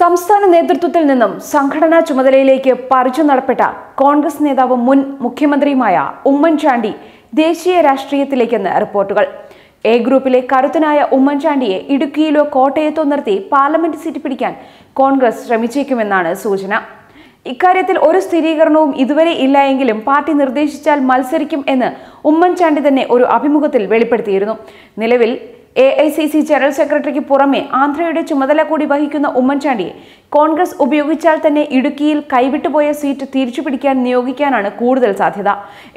സംസ്ഥാന നേതൃത്വത്തിൽ നിന്നും സംഘടനാ ചുമതലയിലേക്ക് പറിച്ചു നടപ്പെട്ട കോൺഗ്രസ് നേതാവ് മുൻ മുഖ്യമന്ത്രിയുമായ ഉമ്മൻചാണ്ടി ദേശീയ രാഷ്ട്രീയത്തിലേക്കെന്ന് റിപ്പോർട്ടുകൾ. എ ഗ്രൂപ്പിലെ കരുത്തനായ ഉമ്മൻചാണ്ടിയെ ഇടുക്കിയിലോ കോട്ടയത്തോ നിർത്തി പാർലമെന്റ് സീറ്റ് പിടിക്കാൻ കോൺഗ്രസ് ശ്രമിച്ചേക്കുമെന്നാണ് സൂചന. ഇക്കാര്യത്തിൽ ഒരു സ്ഥിരീകരണവും ഇതുവരെ ഇല്ലായെങ്കിലും പാർട്ടി നിർദ്ദേശിച്ചാൽ മത്സരിക്കും എന്ന് ഉമ്മൻചാണ്ടി തന്നെ ഒരു അഭിമുഖത്തിൽ വെളിപ്പെടുത്തിയിരുന്നു. നിലവിൽ A I C C general secretary പുറമെ ആന്ധ്രയുടെ ചുമതല കൂടി വഹിക്കുന്ന ഉമ്മൻചാണ്ടിയെ കോൺഗ്രസ് ഉപയോഗിച്ചാൽ തന്നെ ഇടുക്കിയിൽ കൈവിട്ടുപോയ സീറ്റ് തിരിച്ചുപിടിക്കാൻ നിയോഗിക്കാനാണ് കൂടുതൽ സാധ്യത.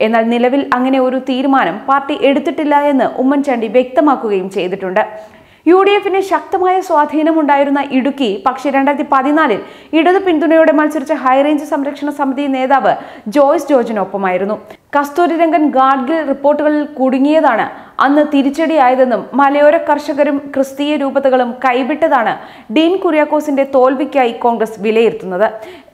എന്നാൽ നിലവിൽ അങ്ങനെ ഒരു തീരുമാനം പാർട്ടി എടുത്തിട്ടില്ല എന്ന് ഉമ്മൻചാണ്ടി വ്യക്തമാക്കുകയും ചെയ്തിട്ടുണ്ട്. യു ഡി എഫിന് ശക്തമായ സ്വാധീനമുണ്ടായിരുന്ന ഇടുക്കി പക്ഷേ രണ്ടായിരത്തി പതിനാലിൽ ഇടതു പിന്തുണയോടെ മത്സരിച്ച ഹൈറേഞ്ച് സംരക്ഷണ സമിതി നേതാവ് ജോയ്സ് ജോർജിനൊപ്പമായിരുന്നു. കസ്തൂരിരംഗൻ ഗാഡ്ഗിൽ റിപ്പോർട്ടുകളിൽ കുടുങ്ങിയതാണ് അന്ന് തിരിച്ചടിയായതെന്നും മലയോര കർഷകരും ക്രിസ്തീയ രൂപതകളും കൈവിട്ടതാണ് ഡീൻ കുര്യാക്കോസിന്റെ തോൽവിക്കായി കോൺഗ്രസ് വിലയിരുത്തുന്നത്.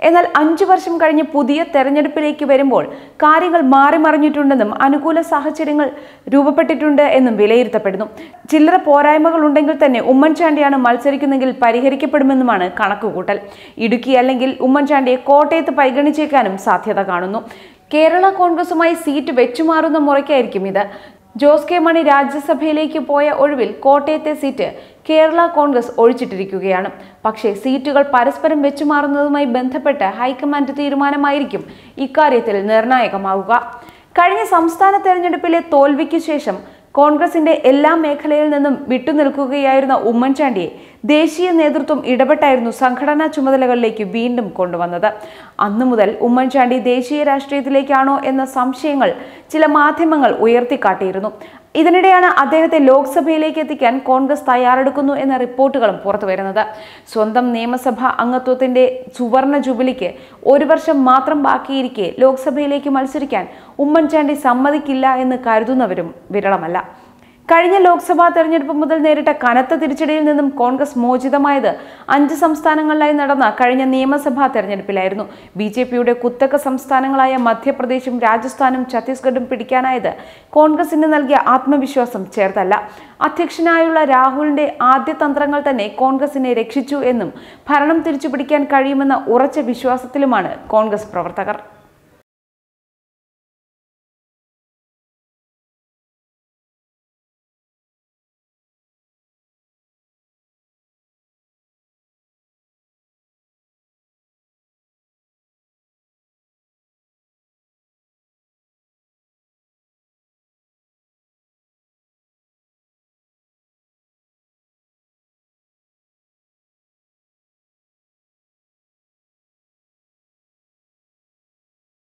എന്നാൽ അഞ്ചു വർഷം കഴിഞ്ഞ് പുതിയ തെരഞ്ഞെടുപ്പിലേക്ക് വരുമ്പോൾ കാര്യങ്ങൾ മാറിമറിഞ്ഞിട്ടുണ്ടെന്നും അനുകൂല സാഹചര്യങ്ങൾ രൂപപ്പെട്ടിട്ടുണ്ട് എന്നും വിലയിരുത്തപ്പെടുന്നു. ചില്ലറ പോരായ്മകൾ ഉണ്ടെങ്കിൽ തന്നെ ഉമ്മൻചാണ്ടിയാണ് മത്സരിക്കുന്നെങ്കിൽ പരിഹരിക്കപ്പെടുമെന്നുമാണ് കണക്കുകൂട്ടൽ. ഇടുക്കി അല്ലെങ്കിൽ ഉമ്മൻചാണ്ടിയെ കോട്ടയത്ത് പരിഗണിച്ചേക്കാനും സാധ്യത കാണുന്നു. കേരള കോൺഗ്രസുമായി സീറ്റ് വെച്ചുമാറുന്ന മുറയ്ക്കായിരിക്കും ഇത്. ജോസ് കെ മണി രാജ്യസഭയിലേക്ക് പോയ ഒഴിവിൽ കോട്ടയത്തെ സീറ്റ് കേരള കോൺഗ്രസ് ഒഴിച്ചിട്ടിരിക്കുകയാണ്. പക്ഷേ സീറ്റുകൾ പരസ്പരം വെച്ചുമാറുന്നതുമായി ബന്ധപ്പെട്ട് ഹൈക്കമാൻഡ് തീരുമാനമായിരിക്കും ഇക്കാര്യത്തിൽ നിർണായകമാവുക. കഴിഞ്ഞ സംസ്ഥാന തെരഞ്ഞെടുപ്പിലെ തോൽവിക്ക് ശേഷം കോൺഗ്രസിന്റെ എല്ലാ മേഖലയിൽ നിന്നും വിട്ടുനിൽക്കുകയായിരുന്ന ഉമ്മൻചാണ്ടിയെ ദേശീയ നേതൃത്വം ഇടപെട്ടായിരുന്നു സംഘടനാ ചുമതലകളിലേക്ക് വീണ്ടും കൊണ്ടുവന്നത്. അന്നു മുതൽ ഉമ്മൻചാണ്ടി ദേശീയ രാഷ്ട്രീയത്തിലേക്കാണോ എന്ന സംശയങ്ങൾ ചില മാധ്യമങ്ങൾ ഉയർത്തിക്കാട്ടിയിരുന്നു. ഇതിനിടെയാണ് അദ്ദേഹത്തെ ലോക്സഭയിലേക്ക് എത്തിക്കാൻ കോൺഗ്രസ് തയ്യാറെടുക്കുന്നു എന്ന റിപ്പോർട്ടുകളും പുറത്തു വരുന്നത്. സ്വന്തം നിയമസഭാ അംഗത്വത്തിന്റെ സുവർണ ജൂബിലിക്ക് ഒരു വർഷം മാത്രം ബാക്കിയിരിക്കെ ലോക്സഭയിലേക്ക് മത്സരിക്കാൻ ഉമ്മൻചാണ്ടി സമ്മതിക്കില്ല എന്ന് കരുതുന്നവരും വിരളമല്ല. കഴിഞ്ഞ ലോക്സഭാ തെരഞ്ഞെടുപ്പ് മുതൽ നേരിട്ട കനത്ത തിരിച്ചടിയിൽ നിന്നും കോൺഗ്രസ് മോചിതമായത് അഞ്ച് സംസ്ഥാനങ്ങളിലായി നടന്ന കഴിഞ്ഞ നിയമസഭാ തെരഞ്ഞെടുപ്പിലായിരുന്നു. ബി ജെ പിയുടെ കുത്തക സംസ്ഥാനങ്ങളായ മധ്യപ്രദേശും രാജസ്ഥാനും ഛത്തീസ്ഗഡും പിടിക്കാനായത് കോൺഗ്രസിന് നൽകിയ ആത്മവിശ്വാസം ചേർത്തല്ല. അധ്യക്ഷനായുള്ള രാഹുലിന്റെ ആദ്യ തന്ത്രങ്ങൾ തന്നെ കോൺഗ്രസിനെ രക്ഷിച്ചു എന്നും ഭരണം തിരിച്ചുപിടിക്കാൻ കഴിയുമെന്ന ഉറച്ച വിശ്വാസത്തിലുമാണ് കോൺഗ്രസ് പ്രവർത്തകർ.